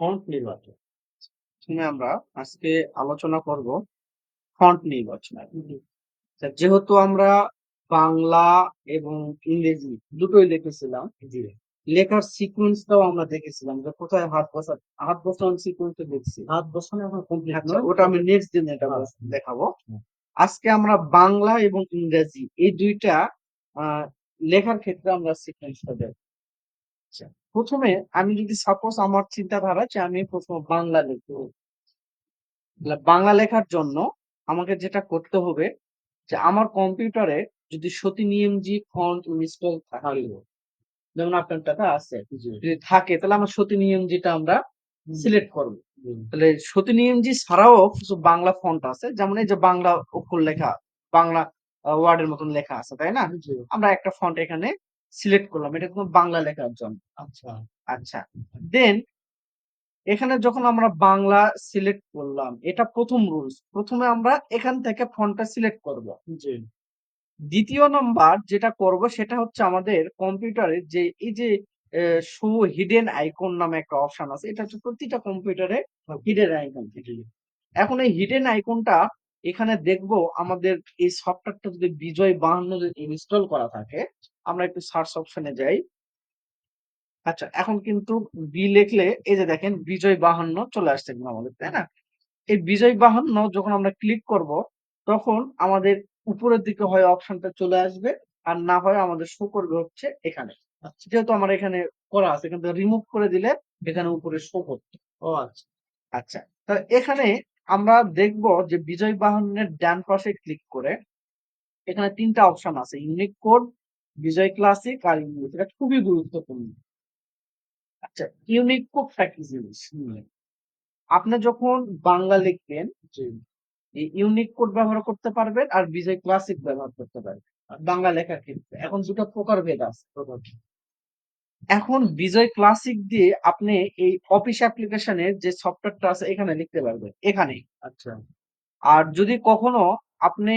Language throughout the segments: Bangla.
ফন্ট নির্বাচন। আমরা আজকে আলোচনা করব ফন্ট নির্বাচনের যেহেতু আমরা বাংলা এবং ইংরেজি দুটোই লিখেছিলাম লেখার সিকোয়েন্সটাও আমরা দেখেছিলাম যে কোথায় হাত বসা হাত বসানোর সিকোয়েন্স দেখছি। হাত বসানো এখন কমপ্লিট আচ্ছা ওটা আমি নেক্সট দিন এটা হ্যাঁ। দেখাবো। আজকে আমরা বাংলা এবং ইংরেজি এই দুইটা আহ, লেখার ক্ষেত্রে আমরা সিকোয়েন্সটা দেব আচ্ছা, প্রথমে আমি যদি সাপোজ আমার চিন্তাধারা যে আমি প্রথমে বাংলা লিখব। বাংলা লেখার জন্য আমাকে যেটা করতে হবে যে আমার কম্পিউটারে যদি সতী নিয়মজি ফন্ট ইনস্টল থাকে যেমন আপনারটাতে আছে যদি থাকে তাহলে আমার সতী নিয়মজিটা আমরা সিলেক্ট করব। তাহলে সতী নিয়মজি ছাড়াও কিছু বাংলা ফন্ট আছে যেমন এই যে বাংলা অক্ষর লেখা বাংলা ওয়ার্ডের মতন লেখা আছে তাই না? আমরা একটা ফন্ট এখানে সিলেক্ট করলাম। এটা কোনো বাংলা লেখার জন্য। আচ্ছা। আচ্ছা। দেন এখানে যখন আমরা বাংলা সিলেক্ট করলাম এটা প্রথম রুলস প্রথমে আমরা এখান থেকে ফন্টটা সিলেক্ট করব। জি। দ্বিতীয় নাম্বার যেটা করব সেটা হচ্ছে আমাদের কম্পিউটারে যে এই যে শো হিডেন আইকন নামে একটা অপশন আছে এটা হচ্ছে প্রতিটা কম্পিউটারে হিডেন আইকন এখন এই হিডেন আইকনটা এখানে দেখব আমাদের এই সফটওয়্যারটা যদি বিজয় বাহান্ন যদি ইনস্টল করা থাকে আমরা একটু সার্চ অপশনে যাই। আচ্ছা এখন কিন্তু বি লিখলে এই যে দেখেন বিজয় বাহান্ন চলে আসছে কিন্তু আমাদের তাই না? এই বিজয় বাহান্ন যখন আমরা ক্লিক করব তখন আমাদের উপরের দিকে হয় অপশনটা চলে আসবে আর না হয় আমাদের শো করবে হচ্ছে এখানে। আচ্ছা, যেহেতু আমার এখানে করা আছে কিন্তু রিমুভ করে দিলে এখানে উপরে শো করবে ও আচ্ছা। আচ্ছা তা এখানে আমরা দেখব যে বিজয় বাহনের ডান পাশে ক্লিক করে এখানে তিনটা অপশন আছে ইউনিক কোড বিজয় ক্লাসিক আর ইংলিশ এটা খুবই গুরুত্বপূর্ণ। আচ্ছা ইউনিক কোডটা কি জিনিস। আপনি যখন বাংলা লিখবেন ইউনিক কোড ব্যবহার করতে পারবেন আর বিজয় ক্লাসিক ব্যবহার করতে পারবেন। বাংলা লেখার ক্ষেত্রে। এখন দুটো প্রকারভেদ আছে। এখন বিজয় ক্লাসিক দিয়ে আপনি এই অফিস অ্যাপ্লিকেশনের যে সফটওয়্যারটা আছে এখানে লিখতে পারবেন। এখানে আচ্ছা। আর যদি কখনো আপনি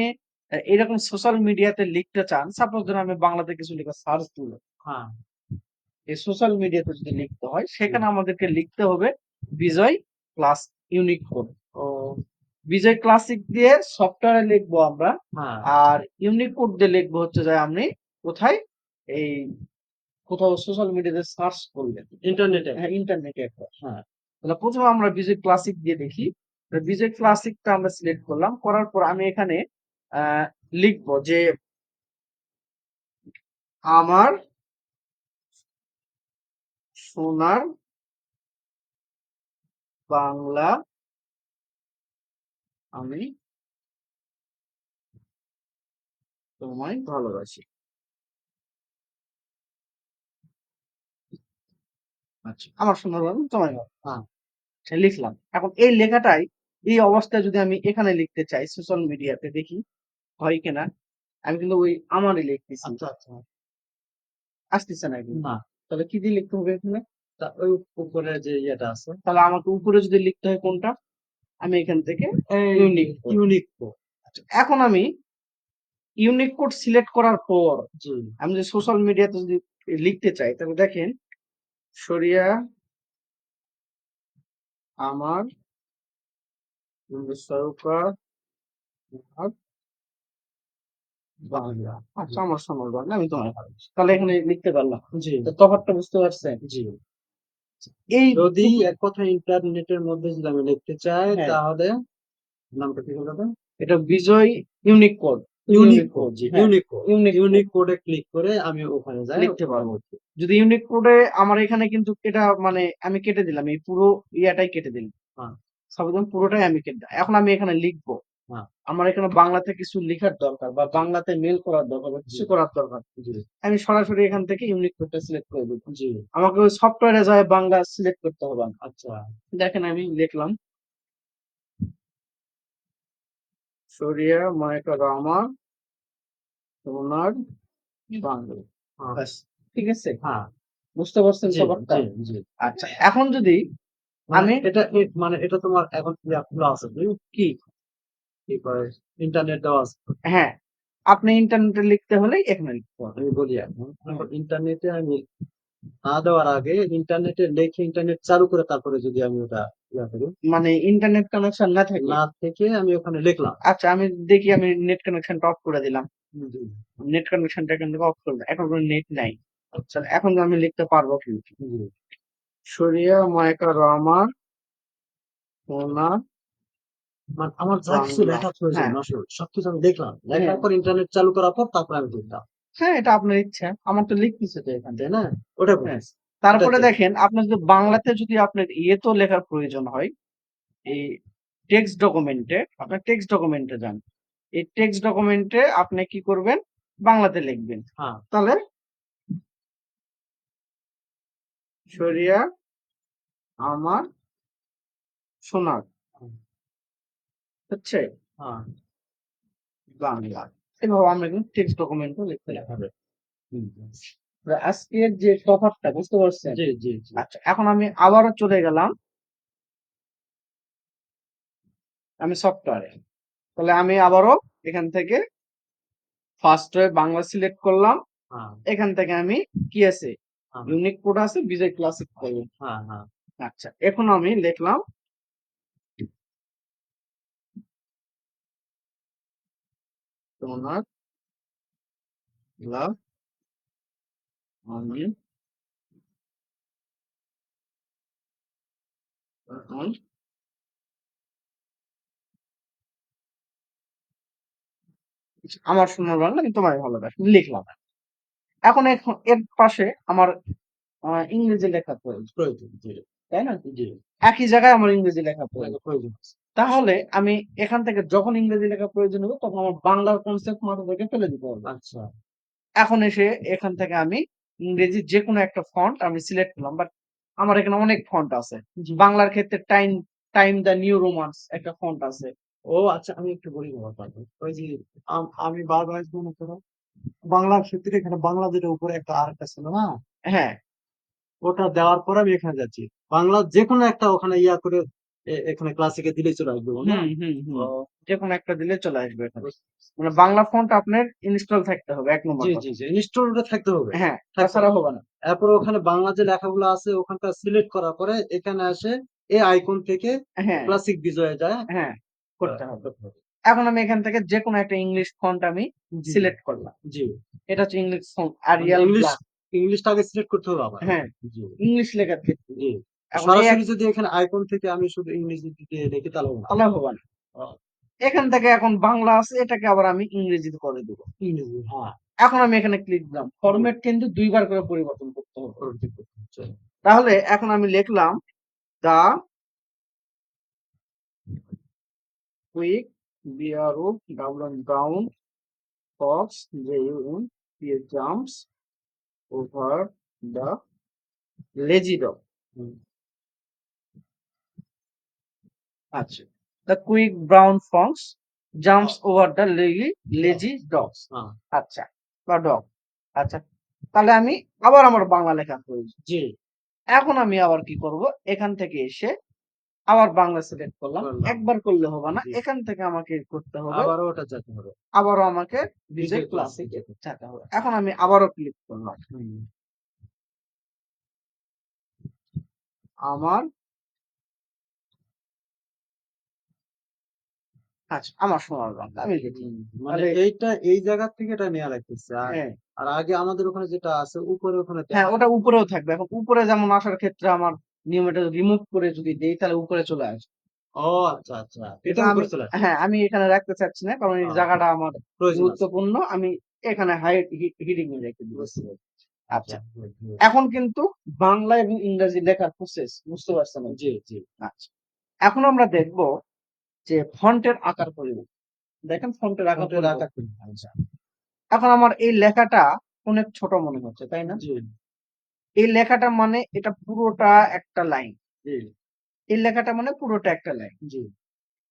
এরকম সোশ্যাল মিডিয়াতে লিখতে চান সাপোজ ধরুন আমি বাংলাতে কিছু লেখা সার্চ দিল হ্যাঁ। এই সোশ্যাল মিডিয়াতে যদি লিখতে হয় সেখানে আমাদেরকে লিখতে হবে বিজয় ক্লাস ইউনিক কোড ও। বিজয় ক্লাসিক দিয়ে সফটওয়্যারে লিখব আমরা হ্যাঁ। আর ইউনিক কোড দিয়ে লিখব হচ্ছে যে আপনি কোথায় এই কোথাও সোশ্যাল মিডিয়াতে সার্চ করলেন ইন্টারনেটে হ্যাঁ ইন্টারনেটে একটা হ্যাঁ। তাহলে প্রথমে আমরা বিজয় ক্লাসিক দিয়ে দেখি। বিজয় ক্লাসিকটা আমরা সিলেক্ট করলাম। করার পর আমি এখানে লিখব যে আমার সোনার বাংলা আমি তোমায় ভালোবাসি। আচ্ছা। আমার সোনার বাংলা তোমায় ভালো হ্যাঁ। আচ্ছা, লিখলাম। এখন এই লেখাটাই এই অবস্থায় যদি আমি এখানে লিখতে চাই সোশ্যাল মিডিয়াতে দেখি হয় কিনা আমি কিন্তু ওই আমারই লিখতেছি। আচ্ছা আচ্ছা। আসতেছে না কিন্তু। না। তাহলে কি দিয়ে লিখতে হবে এখানে? তা ওই উপরে যে ইয়েটা আছে। তাহলে আমাকে উপরে যদি লিখতে হয় কোনটা? আমি এখান থেকে ইউনিক ইউনিক আচ্ছা, এখন আমি ইউনিক কোড সিলেক্ট করার পর জি। আমি যদি সোশ্যাল মিডিয়াতে যদি লিখতে চাই তাহলে দেখেন সরিয়া আমার সরকার বাংলা। আচ্ছা আমার বাংলা আমি তোমার। তাহলে এখানে লিখতে পারলাম। জি। বুঝতে পারছেন? জি। এই যদি এক কথা ইন্টারনেটের মধ্যে যদি আমি লিখতে চাই হ্যাঁ। তাহলে নামটা কি এটা Bijoy unique code unique code জি হ্যাঁ, ইউনিক কোড ইউনিক ইউনিক কোডে ক্লিক করে আমি ওখানে যাই। লিখতে পারব যদি ইউনিক কোডে আমার এখানে কিন্তু এটা মানে আমি কেটে দিলাম এই পুরো ইয়াটাই কেটে দিলাম। হ্যাঁ। সাবধান পুরোটাই আমি কেটে এখন আমি এখানে লিখব। হ্যাঁ। আমার এখানে বাংলাতে কিছু লেখার দরকার বা বাংলাতে মেল করার দরকার বা কিছু করার দরকার আমি সরাসরি এখান থেকে ইউনিক কোডটা সিলেক্ট করে দেবো। আমাকে সফটওয়্যারে যায় বাংলা সিলেক্ট করতে হবে। আচ্ছা। দেখেন আমি লিখলাম। সরিয়া সোনার বাংলা হ্যাঁ। ঠিক আছে? হ্যাঁ। বুঝতে পারছেন ব্যাপারটা? আচ্ছা এখন যদি মানে আমি- এটা মানে এটা তোমার এখন খোলা আছে? কি কি করে ইন্টারনেট দেওয়া আছে? হ্যাঁ আপনি ইন্টারনেটে লিখতে হলে এখানে লিখতে হবে আমি বলি এখন ইন্টারনেটে আমি না দেওয়ার আগে ইন্টারনেটে লিখে ইন্টারনেট চালু করে তারপরে যদি আমি ওটা ইয়া করি। মানে ইন্টারনেট কানেকশন না থাকে? না থেকে আমি ওখানে লিখলাম। আচ্ছা আমি দেখি আমি নেট কানেকশনটা অফ করে দিলাম। নেট কানেকশনটা এখান থেকে অফ করে দিলাম। এখন কোনো নেট নাই। আচ্ছা। এখন আমি লিখতে পারব কিন্তু। জি। সরিয়া মায়কা রহমান ওনার মানে আমার যা কিছু লেখা প্রয়োজন হ্যাঁ। সবকিছু আমি দেখলাম। লেখার হ্যাঁ। পর ইন্টারনেট চালু করার পর তারপর আমি লিখলাম। হ্যাঁ এটা আপনার ইচ্ছা। আমার তো লিখতেছে তো এখান থেকে না? ওটা হ্যাঁ। তারপরে আচ্ছা। দেখেন আপনার যদি বাংলাতে যদি আপনার ইয়ে তো লেখার প্রয়োজন হয় এই টেক্সট ডকুমেন্টে আপনার টেক্সট ডকুমেন্টে যান। এই টেক্সট ডকুমেন্টে আপনি কি করবেন? বাংলাতে লিখবেন। হ্যাঁ। তাহলে সরিয়া আমার সোনার হচ্ছে হ্যাঁ। বাংলা। এভাবে আমরা কিন্তু টেক্সট ডকুমেন্টও লিখতে হবে। আজকের যে টপারটা বুঝতে পারছেন? জি জি আচ্ছা এখন আমি আবারও চলে গেলাম। আমি সফটওয়্যারে তাহলে আমি আবারও এখান থেকে ফার্স্ট হয়ে বাংলা সিলেক্ট করলাম। হ্যাঁ। এখান থেকে আমি কি আছে? হ্যাঁ ইউনিক কোড আছে বিজয় ক্লাসিক হ্যাঁ হ্যাঁ। আচ্ছা এখন আমি লিখলাম তোমার লাভ আমি এখন আমার সোনার বাংলা আমি তোমায় ভালোবাসি লিখলাম। এখন এখন এর পাশে আমার ইংরেজি লেখা প্রয়োজন। তাই না? একই জায়গায় আমার ইংরেজি লেখা প্রয়োজন। প্রয়োজন তাহলে আমি এখান থেকে যখন ইংরেজি লেখা প্রয়োজন হবে তখন আমার বাংলার কনসেপ্ট মাথা থেকে ফেলে দিতে হবে। আচ্ছা। এখন এসে এখান থেকে আমি ইংরেজি যে কোনো একটা ফন্ট আমি সিলেক্ট করলাম বাট আমার এখানে অনেক ফন্ট আছে। বাংলার ক্ষেত্রে time time the new Romans একটা ফন্ট আছে। ও আচ্ছা আমি একটু বলি তোমার পারব ওই যে আমি বারবার মনে করো বাংলার ক্ষেত্রে এখানে বাংলা যেটা উপরে একটা আর একটা ছিল না? হ্যাঁ। ওটা দেওয়ার পর আমি এখানে যাচ্ছি। বাংলা যে কোনো একটা ওখানে ইয়া করে এখানে ক্লাসিকে দিলে চলে আসবে যে কোনো একটা দিলে চলে আসবে মানে বাংলা ফন্ট আপনার ইনস্টল থাকতে হবে এক নম্বর জি। জি জি ইনস্টলটা থাকতে হবে। হ্যাঁ তাছাড়া হবে না। এরপর ওখানে বাংলা যে লেখাগুলো আছে ওখানটা সিলেক্ট করার পরে এখানে আসে এই আইকন থেকে হ্যাঁ। ক্লাসিক বিজয়ে যায়। হ্যাঁ করতে হবে। এখন আমি এখান থেকে যে কোনো একটা ইংলিশ ফন্ট আমি সিলেক্ট করলাম। জি। এটা হচ্ছে English font Arial English black ইংলিশটা আগে সিলেক্ট করতে হবে আবার হ্যাঁ জি ইংলিশ লেখার ক্ষেত্রে জি সরাসরি যদি এখানে আইকন থেকে আমি শুধু ইংরেজি দিয়ে লিখি তাহলে। তাহলে হবে না এখান থেকে এখন বাংলা আছে এটাকে আবার আমি ইংরেজিতে করে দেব ইংরেজি হ্যাঁ এখন আমি এখানে ক্লিক দিলাম ফরম্যাট কিন্তু দুইবার করে পরিবর্তন করতে হবে। তাহলে এখন আমি লিখলাম the quick bro down down fox J Yoon jumps over the lazy dog আচ্ছা the quick brown fox jumps over the lazy lazy dogs আচ্ছা বা ডগ আচ্ছা তাহলে আমি আবার আমার বাংলা লেখা প্রয়োজন। জি। এখন আমি আবার কি করব? এখান থেকে এসে আবার বাংলা সিলেক্ট করলাম। একবার করলে হবে না এখান থেকে আমাকে করতে হবে। আবারও ওটা যেতে হবে। আবারও আমাকে বিজয় ক্লাসিক যেতে হবে। এখন আমি আবারও ক্লিক করলাম। আমার আচ্ছা আমার সোনার বাংলা আমি মানে এইটা এই জায়গা থেকে এটা নেওয়া লাগতেছে। আর হ্যাঁ। আর আগে আমাদের ওখানে যেটা আছে উপরে ওখানে হ্যাঁ ওটা উপরেও থাকবে। এখন উপরে যেমন আসার ক্ষেত্রে আমার নিয়ম এটা রিমুভ করে যদি দেই তাহলে উপরে চলে আসবে। ও আচ্ছা আচ্ছা। এটা উপরে চলে আসে। হ্যাঁ আমি এখানে রাখতে চাচ্ছি না কারণ এই। জায়গাটা আমার গুরুত্বপূর্ণ। আমি এখানে হিডিং এ রেখে পেরেছি। আচ্ছা। হুম। এখন কিন্তু বাংলা এবং ইংরেজি লেখার প্রসেস বুঝতে পারছেন জি জি। আচ্ছা। এখন আমরা দেখব যে ফন্টের আকার পরিবর্তন। দেখেন ফন্টের আকার আকার আচ্ছা এখন আমার এই লেখাটা অনেক ছোট মনে হচ্ছে তাই না? এই লেখাটা মানে এটা পুরোটা একটা লাইন এই লেখাটা মানে পুরোটা একটা লাইন জি।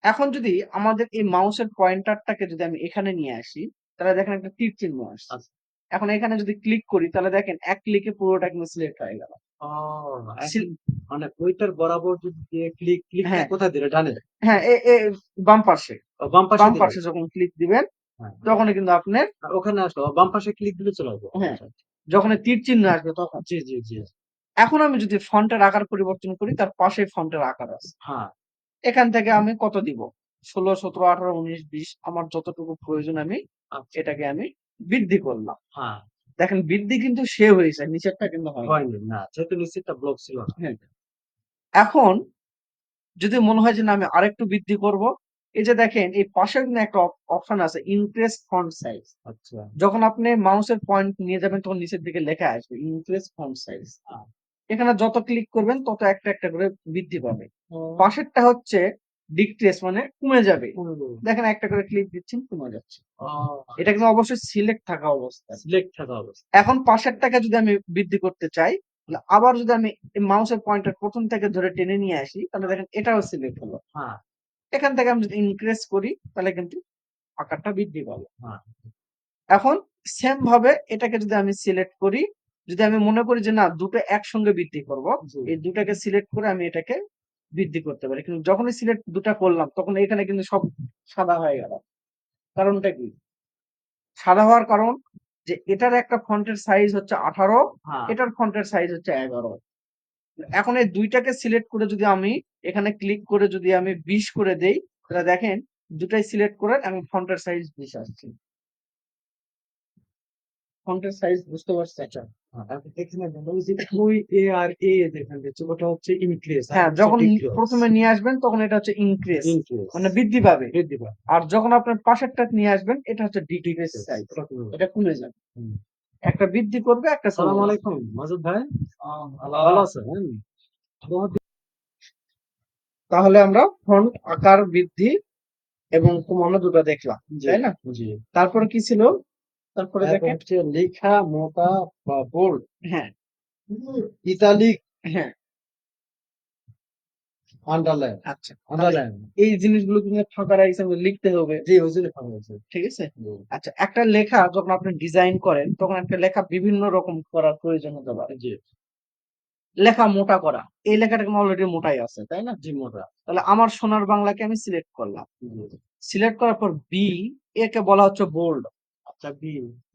এখন যদি আমাদের এই মাউসের পয়েন্টারটাকে যদি আমি এখানে নিয়ে আসি তাহলে দেখেন একটা তীর চিহ্ন আসছে। আচ্ছা। এখন এখানে যদি ক্লিক করি তাহলে দেখেন এক ক্লিকে পুরোটা কিন্তু সিলেক্ট হয়ে গেল। ও, এখন সিল- মানে ওইটার বরাবর যদি দিয়ে ক্লিক ক্লিক হ্যাঁ। কোথায় দিলে? ডানে? হ্যাঁ এ এ বাম পাশে। ও, বাম পাশে বাম দিলে? পাশে যখন ক্লিক দিবেন হ্যাঁ। তখনই কিন্তু আপনার ওখানে আসলো বাম পাশে ক্লিক দিলে চলে আসবে। হ্যাঁ। আচ্ছা, যখন তীর চিহ্ন আসবে তখন জি জি জি। এখন আমি যদি ফন্টের আকার পরিবর্তন করি তার পাশে ফন্টের আকার আছে। হ্যাঁ। এখান থেকে আমি কত দিব? ষোলো সতেরো আঠারো উনিশ বিশ আমার যতটুকু প্রয়োজন আমি আচ্ছা। এটাকে আমি বৃদ্ধি করলাম। হ্যাঁ। দেখেন বৃদ্ধি কিন্তু সে হয়েছে নিচেরটা কিন্তু হয়নি। না যেহেতু নিশ্চিতটা ব্লক ছিল হ্যাঁ। এখন যদি মনে হয় যে না আমি আরেকটু বৃদ্ধি করব এই যে দেখেন এই পাশে কিন্তু একটা অপশন আছে ইনক্রিজ ফন্ট সাইজ আচ্ছা। যখন আপনি মাউসের পয়েন্ট নিয়ে যাবেন তখন নিচের দিকে লেখা আসবে ইনক্রিজ ফন্ট সাইজ এখানে যত ক্লিক করবেন তত একটা একটা করে বৃদ্ধি পাবে। পাশেরটা হচ্ছে ডিক্রিজ মানে কমে যাবে। দেখেন একটা করে ক্লিক দিচ্ছেন কমে যাচ্ছে। এটা কিন্তু অবশ্যই সিলেক্ট থাকা অবস্থা সিলেক্ট থাকা অবস্থা এখন পাশেরটাকে যদি আমি বৃদ্ধি করতে চাই আবার যদি আমি মাউসের পয়েন্টার প্রথম থেকে ধরে টেনে নিয়ে আসি তাহলে দেখেন এটাও সিলেক্ট হলো। হ্যাঁ। এখান থেকে আমি যদি ইনক্রিজ করি তাহলে কিন্তু আকারটা বৃদ্ধি পাবে। হ্যাঁ। এখন সেম ভাবে এটাকে যদি আমি সিলেক্ট করি যদি আমি মনে করি যে না দুটো একসঙ্গে বৃদ্ধি করব এই দুটাকে সিলেক্ট করে আমি এটাকে বৃদ্ধি করতে পারি। কিন্তু যখনই সিলেক্ট দুটা করলাম তখন এখানে কিন্তু সব সাদা হয়ে গেল। কারণটা কি? সাদা হওয়ার কারণ যে এটার একটা ফন্টের সাইজ হচ্ছে আঠারো হ্যাঁ। এটার ফন্টের সাইজ হচ্ছে এগারো। এখন এই দুইটাকে সিলেক্ট করে যদি আমি এখানে ক্লিক করে যদি আমি বিশ করে দেই তাহলে দেখেন দুটাই সিলেক্ট করে আমি ফন্টের সাইজ বিশ আসছে। ফন্টের সাইজ বুঝতে পারছি আচ্ছা। হ্যাঁ, হ্যাঁ মানে বৃদ্ধি পাবে। আর যখন আপনার পাশেরটা নিয়ে আসবেন এটা হচ্ছে ডিক্রিজ সাইজ। এটা কমে যাবে। একটা বৃদ্ধি করবে একটা সালাম আলাইকুম মাজুদ ভাই। ভালো আছেন? তাহলে আমরা ফন্ট আকার বৃদ্ধি এবং কমানো দুটো দেখলাম তাই না? তারপরে কি ছিল? তারপরে দেখেন। লেখা মোটা বা বোল্ড হ্যাঁ। ইতালিক। হ্যাঁ। আন্ডারলাইন আচ্ছা আন্ডারলাইন এই জিনিসগুলো কিন্তু ফাঁকা রাখছে লিখতে হবে। জি ওই জন্য গেছে ঠিক আছে? আচ্ছা একটা লেখা যখন আপনি ডিজাইন করেন তখন একটা লেখা বিভিন্ন রকম করার প্রয়োজন হতে পারে জি। লেখা মোটা করা। এই লেখাটা কিন্তু অলরেডি মোটাই আছে তাই না? জি মোটা। তাহলে আমার সোনার বাংলাকে আমি সিলেক্ট করলাম। সিলেক্ট করার পর বি একে বলা হচ্ছে বোল্ড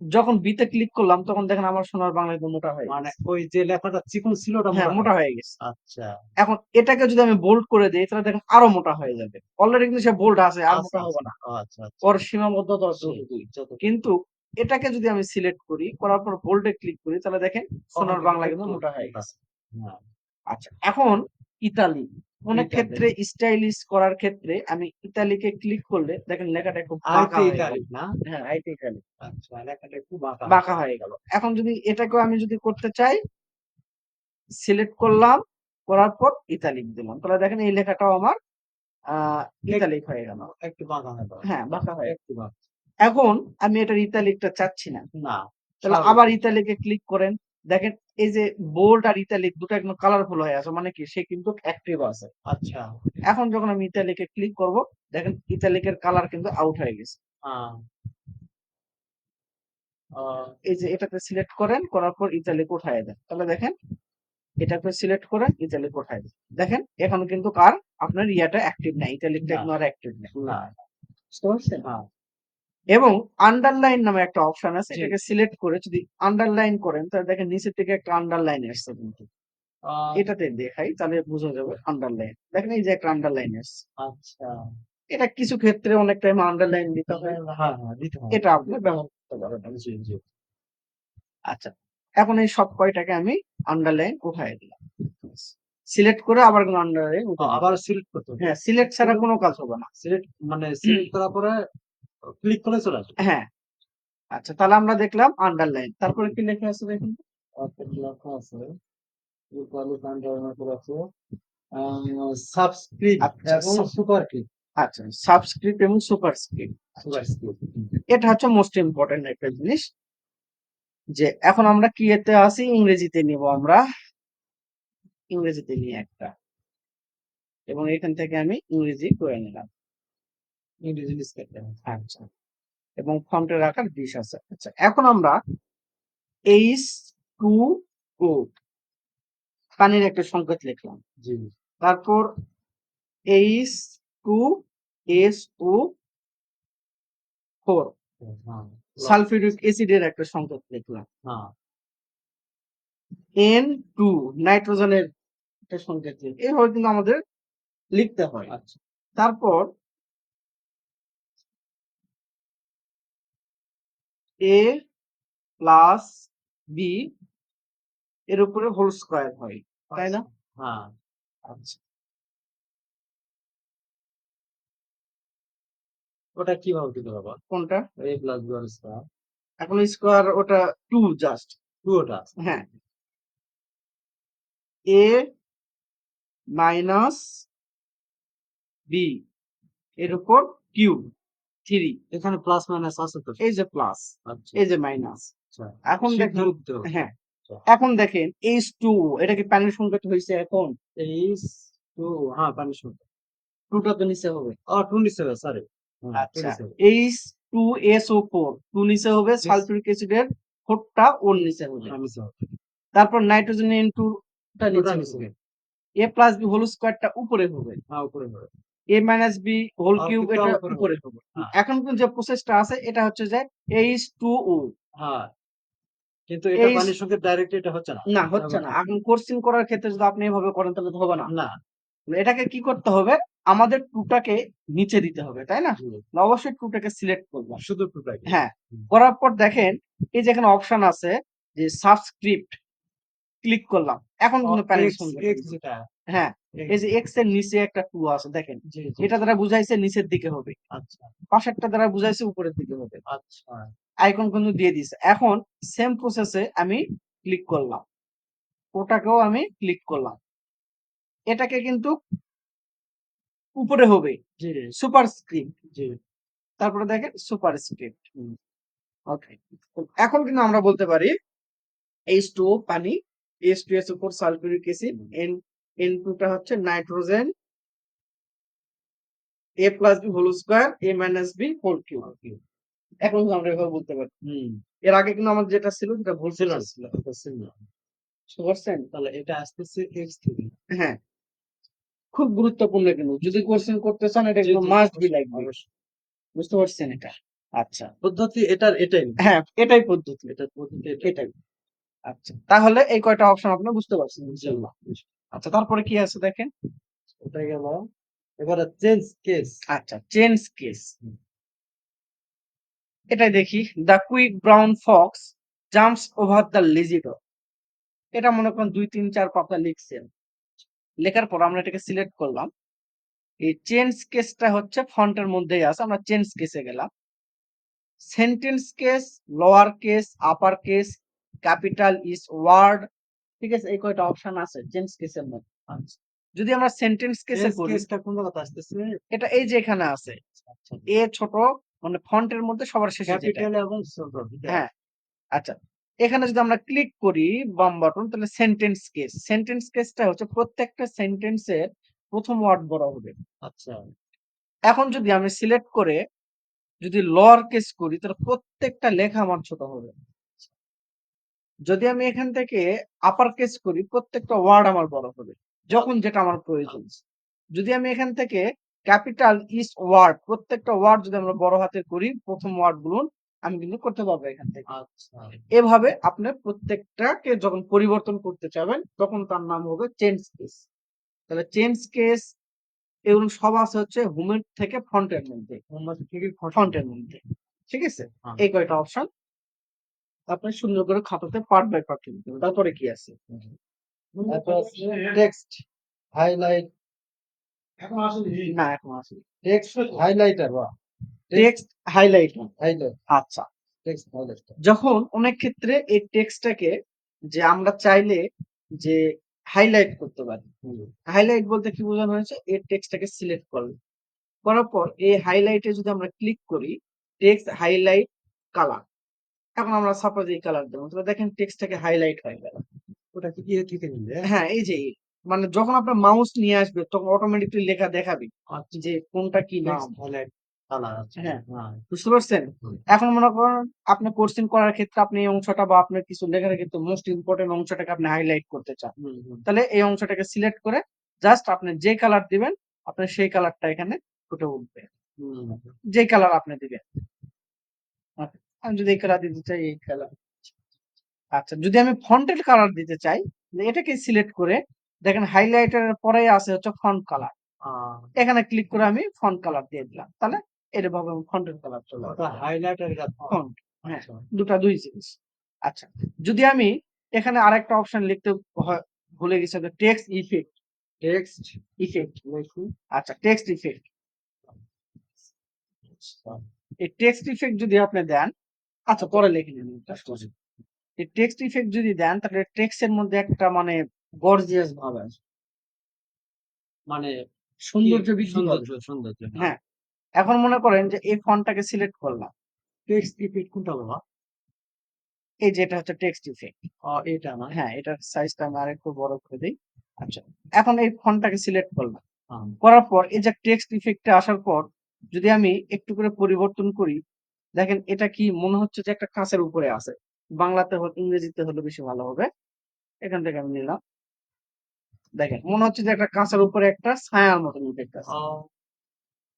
যখন বিতে ক্লিক করলাম তখন দেখেন আমার সোনার বাংলা কিন্তু মোটা হয়ে মানে ওই যে লেখাটা চিকন ছিল ওটা হ্যাঁ মোটা হয়ে গেছে। আচ্ছা। এখন এটাকে যদি আমি বোল্ড করে দিই তাহলে দেখেন আরও মোটা হয়ে যাবে। অলরেডি কিন্তু সে বোল্ড আছে আর মোটা হবে না। আচ্ছা আচ্ছা ওর সীমাবদ্ধতা যতটুকুই। যত কিন্তু এটাকে যদি আমি সিলেক্ট করি করার পর বোল্ডে ক্লিক করি তাহলে দেখেন সোনার বাংলা কিন্তু মোটা হয়ে গেছে। হ্যাঁ। আচ্ছা এখন ইতালি অনেক। ক্ষেত্রে স্টাইলিশ করার ক্ষেত্রে আমি ইতালিকে ক্লিক করলে দেখেন লেখাটা একটু বাঁকা হয়ে গেল। না? হ্যাঁ আইতে ইতালি আচ্ছা লেখাটা একটু বাঁকা বাঁকা হয়ে গেল। এখন যদি এটাকেও আমি যদি করতে চাই সিলেক্ট করলাম করার পর ইতালিক দিলাম। তাহলে দেখেন এই লেখাটাও আমার আহ ইতালিক হয়ে গেল। একটু বাঁকা হয়ে গেল। হ্যাঁ বাঁকা হয়ে একটু বাঁকা। এখন আমি এটার ইতালিকটা চাচ্ছি না। না তাহলে আবার ইতালিকে ক্লিক করেন। দেখেন এই যে বোল্ড আর ইতালিক দুটো একদম কালারফুল হয়ে আছে মানে কি সে কিন্তু অ্যাক্টিভ আছে। আচ্ছা। এখন যখন আমি ইতালিকে ক্লিক করব দেখেন ইতালিকের কালার কিন্তু আউট হয়ে গেছে। এই যে এটাতে সিলেক্ট করেন করার পর ইতালিক উঠায় দেন। তাহলে দেখেন এটাকে সিলেক্ট করেন ইতালিক উঠায় দেন। দেখেন এখন কিন্তু কার আপনার ইয়াটা অ্যাক্টিভ নাই ইতালিকটা না। কিন্তু আর অ্যাক্টিভ নেই। না। বুঝতে পারছেন? হ্যাঁ। এবং আন্ডারলাইন নামে একটা অপশন আছে। এটাকে সিলেক্ট করে যদি আন্ডারলাইন করেন তাহলে দেখেন নিচের থেকে একটা আন্ডারলাইন আসছে কিন্তু। এটাতে দেখাই তাহলে বোঝা যাবে আন্ডারলাইন দেখেন এই যে একটা আন্ডারলাইন আসছে। আচ্ছা। এটা কিছু ক্ষেত্রে অনেক টাইম আন্ডারলাইন দিতে হয়। হ্যাঁ হ্যাঁ দিতে হবে এটা আপনি ব্যবহার করতে পারেন। আচ্ছা এখন এই সব কয়টাকে আমি আন্ডারলাইন উঠাই দিলাম। সিলেক্ট করে আবার আন্ডারলাইন আবার সিলেক্ট করতে হবে। হ্যাঁ সিলেক্ট ছাড়া কোনো কাজ হবে না। সিলেক্ট মানে সিলেক্ট করার পরে ক্লিক করে চলে আসবে। হ্যাঁ। আচ্ছা তাহলে আমরা দেখলাম আন্ডারলাইন তারপরে কি লেখা আছে দেখুন? অর্থাৎ লেখা আছে? ইকুয়ালি আন্ডারলাইন করে আছে। সাবস্ক্রিপ্ট আচ্ছা, এবং sub- সুপার ক্লিক আচ্ছা সাবস্ক্রিপ্ট এবং সুপারস্ক্রিপ্ট সুপার স্ক্রিপ্ট এটা হচ্ছে মোস্ট ইম্পর্টেন্ট একটা জিনিস। যে এখন আমরা কি এতে আসি? ইংরেজিতে নিব আমরা। ইংরেজিতে নিয়ে একটা। এবং এখান থেকে আমি ইংরেজি করে নিলাম। ইংরেজি লিস্ট আচ্ছা এবং ফন্টের আকার বিশ আছে। আচ্ছা এখন আমরা এইচ টু ও পানির একটা সংকেত লিখলাম। জি। তারপর H two S O four হ্যাঁ সালফিউরিক অ্যাসিডের একটা সংকেত লিখলাম। হ্যাঁ। এন টু নাইট্রোজেনের একটা সংকেত এইভাবে কিন্তু আমাদের লিখতে হয়। আচ্ছা। তারপর এ প্লাস বি এর উপরে হোল স্কোয়ার হয় তাই না? হ্যাঁ আচ্ছা। ওটা কীভাবে দিতে বাবা? কোনটা? এ প্লাস বি স্কয়ার এখন স্কোয়ার ওটা টু জাস্ট টু ওটা হ্যাঁ। এ মাইনাস বি এর উপর কিউব থ্রি এখানে প্লাস মাইনাস আছে তো। এই যে প্লাস আচ্ছা। এই যে মাইনাস আচ্ছা। এখন দেখেন সিদ্ধান্ত দিতে হবে। হ্যাঁ। আচ্ছা। এখন দেখেন এইচ টু এটা কি পানির হয়েছে এখন? তেইশ টু হ্যাঁ টুটা তো নিচে হবে। ও টোয়েন্টি সেভেন সরি আচ্ছা। H two S O four two নিচে হবে সালফিউরিক অ্যাসিডের ফোরটা ওর নিচে হবে। তারপর নাইট্রোজেন এন টুটা নিচে হবে। এ প্লাস বি হোল স্কোয়ারটা উপরে হবে। হ্যাঁ উপরে হবে। A minus B whole cube এটা উপরে হ্যাঁ। এখন কিন্তু যে প্রসেসটা আছে এটা হচ্ছে যে এইচ টু ও হ্যাঁ। কিন্তু এটা পানির সঙ্গে ডাইরেক্ট এটা হচ্ছে না। না হচ্ছে না। এখন কোর্সিং করার ক্ষেত্রে যদি আপনি এভাবে করেন তাহলে তো হবে না। না। এটাকে কি করতে হবে? আমাদের টুটাকে নিচে দিতে হবে তাই না? অবশ্যই টুটাকে সিলেক্ট করব। শুধু টুটাই হ্যাঁ। করার পর দেখেন এই যে এখানে অপশন আছে যে সাবস্ক্রিপ্ট ক্লিক করলাম। এখন কিন্তু প্যানেল হ্যাঁ। এই যে এক্সের নিচে একটা টু আছে দেখেন। এটা দ্বারা বুঝাইছে নিচের দিকে হবে। আচ্ছা। পাশেরটা দ্বারা বুঝাইছে উপরের দিকে হবে। আচ্ছা। আইকন কিন্তু দিয়ে দিছে। এখন সেম প্রসেসে আমি ক্লিক করলাম। ওটাকেও আমি ক্লিক করলাম। এটাকে কিন্তু উপরে হবে। জি। সুপার স্ক্রিপ্ট জি। তারপরে দেখেন সুপার স্ক্রিপ্ট ওকে এখন কিন্তু আমরা বলতে পারি এইচ টু পানি এইচ টু এস উপর সালফিউরিক অ্যাসিড এন এন টুটা হচ্ছে nitrogen. A plus B whole square A minus B whole cube এখন আমরা এভাবে বলতে পারি। এর আগে কিন্তু আমাদের যেটা ছিল সেটা ভুল ছিল। তাহলে এটা আসতেছে এক্স থেকে। হ্যাঁ। খুব গুরুত্বপূর্ণ কিন্তু। যদি কোশ্চেন করতে চান এটা জি, মাস্ট বি লাগবে। বুঝতে পারছেন এটা? আচ্ছা পদ্ধতি এটার এটাই। হ্যাঁ এটাই পদ্ধতি। এটার পদ্ধতি এটাই। আচ্ছা তাহলে এই কয়টা অপশন আপনি বুঝতে পারছেন ইনশাআল্লাহ। আচ্ছা তারপরে কি আছে দেখেন? ওটা গেল। এবারে চেঞ্জ কেস আচ্ছা চেঞ্জ কেস এটাই দেখি। The quick brown fox jumps over the lazy dog এটা মনে করেন দুই তিন চার পাতা লিখছেন। লেখার পর আমরা এটাকে সিলেক্ট করলাম। এই চেঞ্জ কেসটা হচ্ছে ফন্টের মধ্যেই আছে। আমরা চেঞ্জ কেসে গেলাম। Sentence case lower case upper case capital is word ঠিক আছে? এই কয়টা অপশন আছে? চেঞ্জ কেসের মধ্যে। আচ্ছা। যদি আমরা সেন্টেন্স কেসে করি কেসটা কোন জায়গাতে আসতেছে? এটা এই যে এখানে আছে। আচ্ছা। এ ছোট মানে ফন্টের মধ্যে সবার শেষে যেটা। ক্যাপিটাল এবং ছোট হ্যাঁ। আচ্ছা। এখানে যদি আমরা ক্লিক করি বাম বাটন তাহলে সেন্টেন্স কেস সেন্টেন্স কেসটা হচ্ছে প্রত্যেকটা সেন্টেন্সের প্রথম ওয়ার্ড বড় হবে আচ্ছা। এখন যদি আমি সিলেক্ট করে যদি লোয়ার কেস করি তাহলে প্রত্যেকটা লেখা আমার ছোট হবে। যদি আমি এখান থেকে আপার কেস করি প্রত্যেকটা ওয়ার্ড আমার বড় হবে যখন যেটা আমার প্রয়োজন। যদি আমি এখান থেকে ক্যাপিটাল ইস ওয়ার্ড প্রত্যেকটা ওয়ার্ড যদি আমরা বড় হাতে করি প্রথম ওয়ার্ডগুলো আমি কিন্তু করতে পারব এখান থেকে। আচ্ছা। এভাবে আপনি প্রত্যেকটাকে যখন পরিবর্তন করতে চাবেন তখন তার নাম হবে চেঞ্জ কেস তাহলে চেঞ্জ কেস এগুলো সব আছে হচ্ছে হোমের থেকে ফ্রন্টের মধ্যে। থেকে ফন্টের মধ্যে। ঠিক আছে? হ্যাঁ। এই কয়টা অপশন আপনি সুন্দর করে খাতাতে পার্ট বাই পার্ট লিখতে হবে তারপরে কি আছে? তারপর আছে টেক্সট হাইলাইট এখন আসেনি? না এখন আছে টেক্সট হাইলাইটার বা টেক্সট হাইলাইট হাইলাইট আচ্ছা। টেক্সট হাইলাইটার যখন অনেক ক্ষেত্রে এই টেক্সটটাকে যে আমরা চাইলে যে হাইলাইট করতে পারি হাইলাইট বলতে কি বোঝানো হয়েছে? এই টেক্সটটাকে সিলেক্ট করলে। করার পর এই হাইলাইটে যদি আমরা ক্লিক করি টেক্সট হাইলাইট কালার এখন আমরা সাপোজ এই কালার দেবো। তাহলে দেখেন টেক্সটটাকে হাইলাইট হয়ে গেল। ওটা কি ইয়ে থেকে নিলে? হ্যাঁ এই যে মানে যখন আপনার মাউস নিয়ে আসবে তখন অটোমেটিকলি লেখা দেখাবে আচ্ছা। যে কোনটা কি নাম হ্যাঁ। বুঝতে পারছেন? এখন মনে করেন আপনি কোর্সিং করার ক্ষেত্রে আপনি এই অংশটা বা আপনার কিছু লেখার ক্ষেত্রে মোস্ট ইম্পর্টেন্ট অংশটাকে আপনি হাইলাইট করতে চান। তাহলে এই অংশটাকে সিলেক্ট করে জাস্ট আপনি যে কালার দিবেন আপনি সেই কালারটা এখানে ফুটে উঠবে। যে কালার আপনি দিবেন। আমি যদি এই কালার দিতে চাই এই কালার আচ্ছা যদি আমি ফন্টের কালার দিতে চাই এটাকে সিলেক্ট করে দেখেন হাইলাইটারের পরে আছে হচ্ছে ফন্ট কালার এখানে ক্লিক করে আমি ফন্ট কালার দিয়ে দিলাম। তাহলে এরভাবে ফন্টের কালার চলে হাইলাইটার এটা ফন্ট হ্যাঁ আচ্ছা। দুটা দুই জিনিস। আচ্ছা যদি আমি এখানে আরেকটা অপশন লিখতে ভুলে গেছি টেক্সট ইফেক্ট টেক্সট ইফেক্ট আচ্ছা টেক্সট ইফেক্ট এই টেক্সট ইফেক্ট যদি আপনি দেন আচ্ছা পরে লিখে নিন এই টেক্সট ইফেক্ট যদি দেন তাহলে টেক্সট এর মধ্যে একটা মানে গর্জিয়াস ভাব আছে মানে সৌন্দর্য সৌন্দর্য সৌন্দর্য হ্যাঁ। এখন মনে করেন যে এই ফন্টটাকে সিলেক্ট করলাম। টেক্সট ইফেক্ট কোনটা বাবা? এই যে এটা হচ্ছে টেক্সট ইফেক্ট এটা না হ্যাঁ এটার সাইজটা আমি আরেকটু বড় করে দিই। আচ্ছা এখন এই ফন্টটাকে সিলেক্ট করলাম। হ্যাঁ। করার পর এই যে টেক্সট ইফেক্টে আসার পর যদি আমি একটু করে পরিবর্তন করি দেখেন এটা কি মনে হচ্ছে যে একটা কাঁচের উপরে আছে? বাংলাতে হোক ইংরেজিতে হলে বেশি ভালো হবে। এখান থেকে আমি নিলাম। দেখেন মনে হচ্ছে যে একটা কাঁচের উপরে একটা ছায়ার মতন ইফেক্ট আছে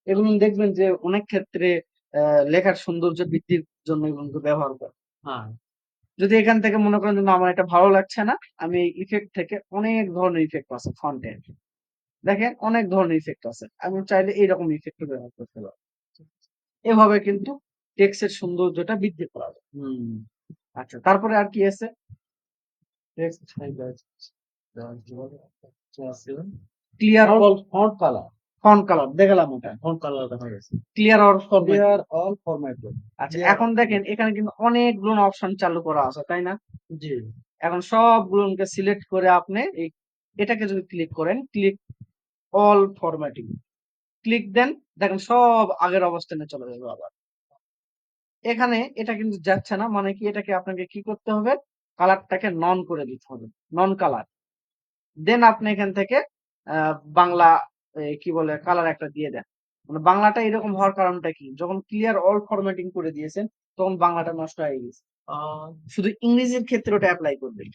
এগুলো দেখবেন যে অনেক ক্ষেত্রে লেখার সৌন্দর্য বৃদ্ধির জন্য এগুলো ব্যবহার করে। হ্যাঁ। যদি এখান থেকে মনে করেন যে আমার এটা ভালো লাগছে না আমি ইফেক্ট থেকে অনেক ধরনের ইফেক্ট আছে ফন্টে দেখেন অনেক ধরনের ইফেক্ট আছে। আমি চাইলে এইরকম ইফেক্ট ব্যবহার করতে পারব এভাবে কিন্তু টেক্সটের সৌন্দর্যটা বৃদ্ধি করা যায়। হুম। আচ্ছা তারপরে আর কি আছে? Text clear all font colour font colour দেখালাম ওটা। ফন্ট কালার দেখা গেছে। Clear all format clear all format আচ্ছা এখন দেখেন এখানে কিন্তু অনেকগুলো অপশন চালু করা আছে তাই না? জি। এখন সবগুলোকে সিলেক্ট করে আপনি এই এটাকে যদি ক্লিক করেন ক্লিক অল ফরম্যাটিং ক্লিক দেন দেখেন সব আগের অবস্থানে চলে যাবে আবার। এখানে এটা কিন্তু যাচ্ছে না। মানে কি? এটাকে আপনাকে কি করতে হবে? কালারটাকে নন করে দিতে হবে। নন কালার দেন আপনি এখান থেকে আহ, বাংলা কি বলে কালার একটা দিয়ে দেন। মানে বাংলাটা এরকম হওয়ার কারণটা কি? যখন ক্লিয়ার অল ফরম্যাটিং করে দিয়েছেন তখন বাংলাটা নষ্ট হয়ে গেছে। শুধু ইংরেজির ক্ষেত্রে ওটা অ্যাপ্লাই করবেন।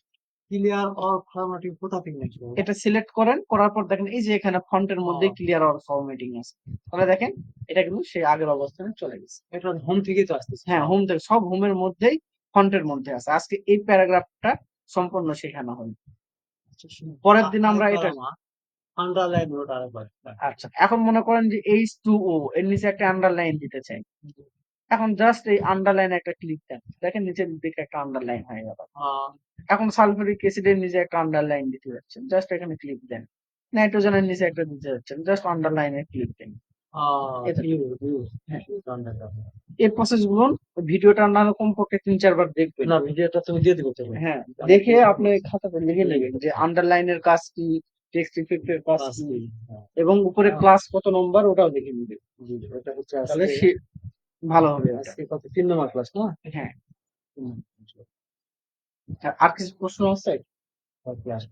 ক্লিয়ার অল ফরম্যাটিং কোথা থেকে নেক্সট এটা সিলেক্ট করেন করার পর দেখেন এই যে এখানে ফন্টের মধ্যে ক্লিয়ার অর ফরম্যাটিং আছে। তাহলে দেখেন এটা কিন্তু সেই আগের অবস্থানে চলে গেছে। এটা হোম থেকেই তো আসতেছে। হ্যাঁ হোম থেকে সব হোমের মধ্যেই ফন্টের মধ্যে আছে। আজকে এই প্যারাগ্রাফটা সম্পূর্ণ শেখানো হয় পরের দিন আমরা এটা- আন্ডারলাইন আচ্ছা এখন মনে করেন যে এইচ টু ও এর নিচে একটা আন্ডারলাইন দিতে চাই। এখন জাস্ট এই আন্ডারলাইন একটা ক্লিক দেন। দেখেন নিচের দিকে একটা আন্ডারলাইন হয়ে গেল। এখন সালফিউরিক অ্যাসিডের নিচে একটা আন্ডারলাইন দিতে যাচ্ছেন। জাস্ট এখানে ক্লিক দেন। নাইট্রোজেনের নিচে একটা দিতে যাচ্ছেন। জাস্ট আন্ডারলাইনে ক্লিক দেন। হ্যাঁ। underline। এই প্রসেসগুলো ভিডিওটা না কমপক্ষে তিন চারবার দেখবেন। না ভিডিওটা তুমি দিয়ে দিবে তুমি হ্যাঁ দেখে আপনি খাতাতে লিখে নেবেন যে আন্ডারলাইনের কাজ কি টেক্সট ইফেক্টের কাজ কি? হ্যাঁ, এবং উপরে হ্যাঁ। ক্লাস কত নম্বর ওটাও দেখে নেবেন। জি, তাহলে ভালো হবে আজকে কত তিন নম্বর ক্লাস না? হ্যাঁ। আর কিছু প্রশ্ন আছে?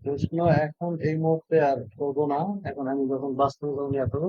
প্রশ্ন এখন এই মুহূর্তে আর করব না। এখন আমি যখন বাস্তব নিয়ে করব